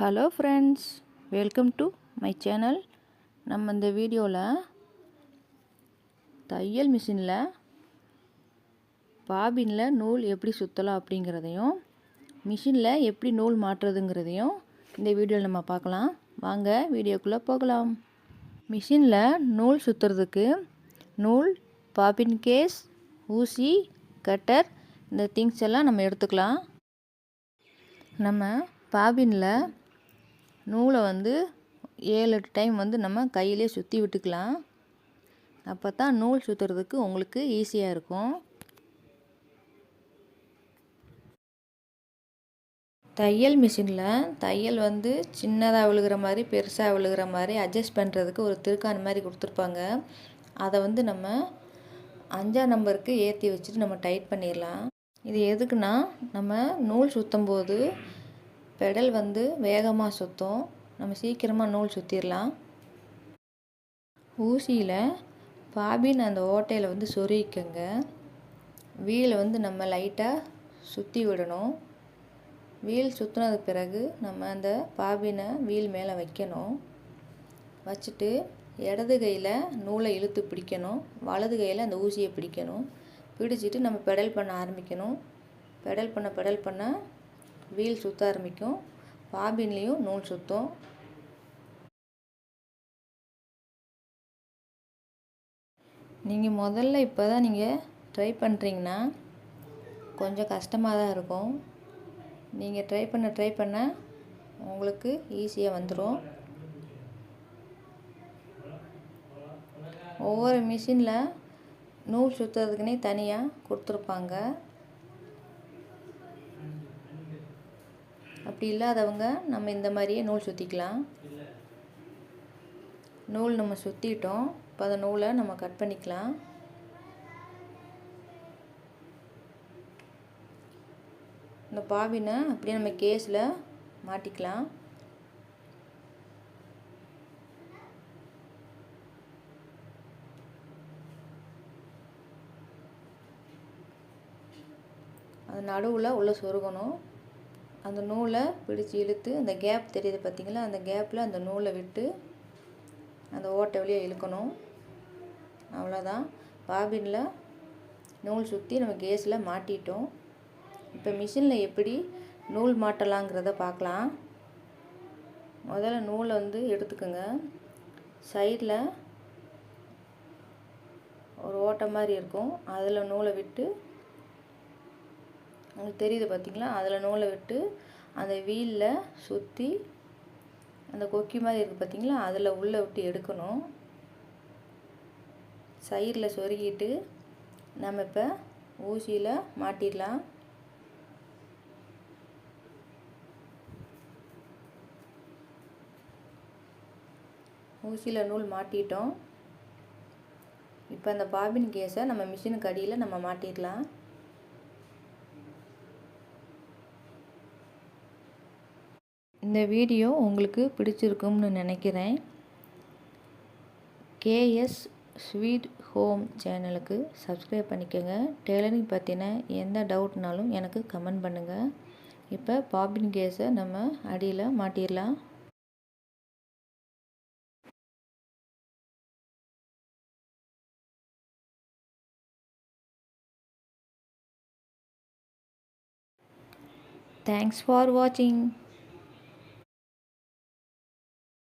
Hello friends welcome to my channel நம்ம இந்த வீடியோவில் தையல் மிஷினில் பாபினில் நூல் எப்படி சுற்றலாம் அப்படிங்கிறதையும் மிஷினில் எப்படி நூல் மாற்றுறதுங்கிறதையும் இந்த வீடியோவில் நம்ம பார்க்கலாம். வாங்க வீடியோக்குள்ளே போகலாம். மிஷினில் நூல் சுற்றுறதுக்கு நூல் பாபின் கேஸ் ஊசி கட்டர் இந்த திங்ஸ் எல்லாம் நம்ம எடுத்துக்கலாம். நம்ம பாபினில் நூலை வந்து ஏழு எட்டு டைம் வந்து நம்ம கையிலே சுற்றி விட்டுக்கலாம். அப்போ தான் நூல் சுற்றுறதுக்கு உங்களுக்கு ஈஸியாக இருக்கும். தையல் மிஷினில் தையல் வந்து சின்னதாக விழுகிற மாதிரி பெருசாக விழுகிற மாதிரி அட்ஜஸ்ட் பண்ணுறதுக்கு ஒரு திருக்கான் மாதிரி கொடுத்துருப்பாங்க. அதை வந்து நம்ம அஞ்சாம் நம்பருக்கு ஏற்றி வச்சுட்டு நம்ம டைட் பண்ணிடலாம் இது எதுக்குன்னா நம்ம நூல் சுற்றும் போது பெடல் வந்து வேகமாக சுற்றும் நம்ம சீக்கிரமாக நூல் சுற்றிடலாம் ஊசியில் பாபின் அந்த ஓட்டையில் வந்து சொருகிக்கங்க. வீலை வந்து நம்ம லைட்டாக சுற்றி விடணும். வீல் சுற்றினதுக்கு பிறகு நம்ம அந்த பாபினை வீல் மேலே வைக்கணும். வச்சுட்டு இடது கையில் நூலை இழுத்து பிடிக்கணும். வலது கையில் அந்த ஊசியை பிடிக்கணும். பிடிச்சிட்டு நம்ம பெடல் பண்ண ஆரம்பிக்கணும். பெடல் பண்ண பெடல் பண்ண வீல் சுற்ற ஆரம்பிக்கும். பாபின்லேயும் நூல் சுற்றும் நீங்கள் முதல்ல இப்போ தான் நீங்கள் ட்ரை பண்ணுறீங்கன்னா கொஞ்சம் கஷ்டமாக தான் இருக்கும். நீங்கள் ட்ரை பண்ண ட்ரை பண்ண உங்களுக்கு ஈஸியாக வந்துடும் ஒவ்வொரு மிஷினில் நூல் சுற்றுறதுக்குனே தனியாக கொடுத்துருப்பாங்க. அப்படி இல்லாதவங்க நம்ம இந்த மாதிரியே நூல் சுற்றிக்கலாம் நூல் நம்ம சுற்றிட்டோம் இப்போ அந்த நூலை நம்ம கட் பண்ணிக்கலாம். இந்த பாவினை அப்படியே நம்ம கேஸில் மாட்டிக்கலாம். அது நடுவில் உள்ளே சொருகணும். அந்த நூலை பிடிச்சி இழுத்து அந்த கேப் தெரியுது பார்த்திங்களா அந்த கேப்பில் அந்த நூலை விட்டு அந்த ஓட்டை வழியாக இழுக்கணும். அவ்வளோதான் பாபினில் நூல் சுற்றி நம்ம கேஸில் மாட்டிட்டோம். இப்போ மிஷினில் எப்படி நூல் மாட்டலாங்கிறத பார்க்கலாம் முதல்ல நூலை வந்து எடுத்துக்கோங்க. சைடில் ஒரு ஓட்டை மாதிரி இருக்கும். அதில் நூலை விட்டு உங்களுக்கு தெரியுது பார்த்திங்களா அதில் நூலை விட்டு அந்த வீலில் சுற்றி அந்த கொக்கி மாதிரி இருக்குது பார்த்திங்களா அதில் உள்ளே விட்டு எடுக்கணும். சைடில் சொருகிட்டு நம்ம இப்போ ஊசியில் மாட்டிடலாம். ஊசியில் நூல் மாட்டிட்டோம். இப்போ அந்த பாபின் கேஸை நம்ம மிஷினுக்கு அடியில் நம்ம மாட்டிடலாம். இந்த வீடியோ உங்களுக்கு பிடிச்சிருக்கும்னு நினைக்கிறேன். கேஎஸ் ஸ்வீட் ஹோம் சேனலுக்கு சப்ஸ்கிரைப் பண்ணிக்கோங்க. டெய்லரிங் பற்றின எந்த டவுட்னாலும் எனக்கு கமெண்ட் பண்ணுங்கள் இப்போ பாபின் கேஸை நம்ம அடியில் மாட்டிடலாம். தேங்க்ஸ் ஃபார் வாட்சிங்